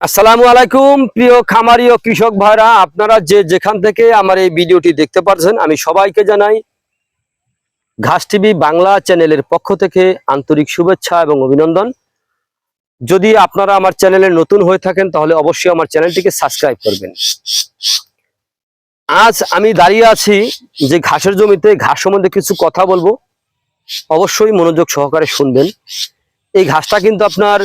আসসালামু আলাইকুম, প্রিয় খামারি ও কৃষক ভাইরা, আপনারা যে যেখান থেকে আমার এই ভিডিওটি দেখতে পাচ্ছেন আমি সবাইকে জানাই ঘাস টিভি বাংলা চ্যানেলের পক্ষ থেকে আন্তরিক শুভেচ্ছা এবং অভিনন্দন। যদি আপনারা আমার চ্যানেলে নতুন হয়ে থাকেন, তাহলে অবশ্যই আমার চ্যানেলটিকে সাবস্ক্রাইব করবেন। আজ আমি দাঁড়িয়ে আছি যে ঘাসের জমিতে, ঘাস সম্বন্ধে কিছু কথা বলব। অবশ্যই মনোযোগ সহকারে শুনবেন। এই ঘাসটা কিন্তু আপনার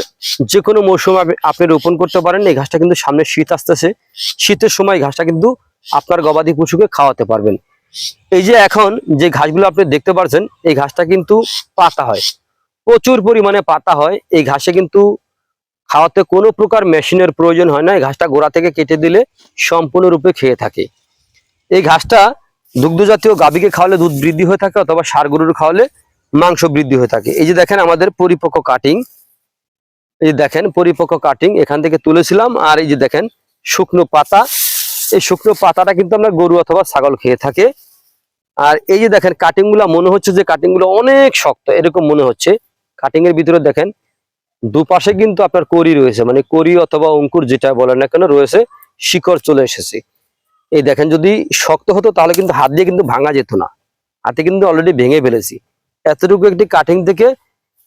যে কোনো মৌসুমে আপনি- রোপণ করতে পারেন। এই ঘাসটা কিন্তু সামনে শীত আসতেছে। শীতের সময় ঘাসটা কিন্তু আপনার গবাদি পশুকে খাওয়াতে পারবেন। এই যে এখন যে ঘাসগুলো আপনি দেখতে পাচ্ছেন এই ঘাসটা কিন্তু পাতা হয়। প্রচুর পরিমাণে পাতা হয়। এই ঘাসে কিন্তু খাওয়াতে কোনো প্রকার মেশিনের প্রয়োজন হয় না। এই ঘাসটা গোড়া থেকে কেটে দিলে সম্পূর্ণরূপে খেয়ে থাকে। এই ঘাসটা দুগ্ধ জাতীয় গাভীকে খাওয়ালে দুধ বৃদ্ধি হয়ে থাকে অথবা সার গরুর খাওয়ালে মাংস বৃদ্ধি হয়ে থাকে। এই যে দেখেন আমাদের পরিপক্ক কাটিং এই যে দেখেন পরিপক্ক কাটিং এখান থেকে তুলেছিলাম, আর এই যে দেখেন শুকনো পাতা। এই শুকনো পাতাটা কিন্তু আমরা গরু অথবা ছাগল খেয়ে থাকে। আর এই যে দেখেন কাটিংগুলা, মনে হচ্ছে যে কাটিংগুলো অনেক শক্ত, এরকম মনে হচ্ছে। কাটিং এর ভিতরে দেখেন দুপাশে কিন্তু আপনার করি রয়েছে মানে করি অথবা অঙ্কুর যেটা বলেন না কেন, রয়েছে, শিকড় চলে এসেছে। এই দেখেন যদি শক্ত হতো, তাহলে কিন্তু হাত দিয়ে কিন্তু ভাঙা যেত না। হাতে কিন্তু অলরেডি ভেঙে ফেলেছি। এতটুকু একটি কাটিং থেকে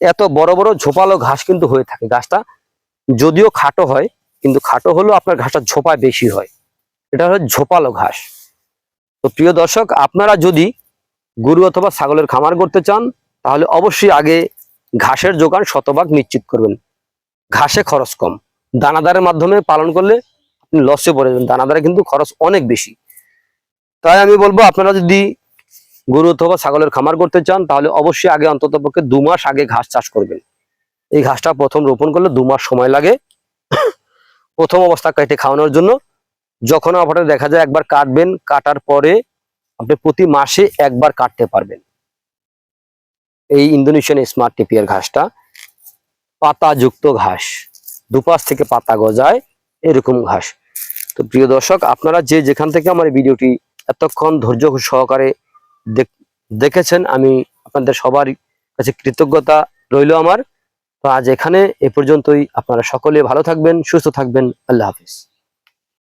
এত বড় বড় ঝোপালো ঘাস কিন্তু হয়ে থাকে। ঘাসটা যদিও খাটো হয়, কিন্তু খাটো হলেও আপনার ঘাসটা ঝোপায় বেশি হয়। এটা হলো ঝোপালো ঘাস। তো প্রিয় দর্শক, আপনারা যদি গরু অথবা ছাগলের খামার করতে চান, তাহলে অবশ্যই আগে ঘাসের যোগান শতভাগ নিশ্চিত করবেন। ঘাসে খরচ কম। দানাদারের মাধ্যমে পালন করলে আপনি লসে পড়ে যাবেন। দানাদারে কিন্তু খরচ অনেক বেশি। তাই আমি বলব, আপনারা যদি গরু অথবা ছাগলের খামার করতে চান, তাহলে অবশ্যই আগে অন্তত পক্ষে দু মাস আগে ঘাস চাষ করবেন। এই ঘাসটা প্রথম রোপণ করলে দু মাস সময় লাগে। প্রথম অবস্থা কেটে খাওয়ানোর জন্য। যখন আপনার দেখা যায় একবার কাটবেন, কাটার পরে আপনি প্রতি মাসে একবার কাটতে পারবেন। এই ইন্দোনেশিয়ান স্মার্ট টিপিয়ার ঘাসটা পাতাযুক্ত ঘাস। দুপাশ থেকে পাতা গজায় এরকম ঘাস। তো প্রিয় দর্শক, আপনারা যে যেখান থেকে আমার ভিডিওটি এতক্ষণ ধৈর্য সহকারে দেখেছেন, আমি আপনাদের সবার কাছে কৃতজ্ঞতা রইল আমার। তো আজ এখানে এ পর্যন্তই। আপনারা সকলে ভালো থাকবেন, সুস্থ থাকবেন। আল্লাহ হাফিজ।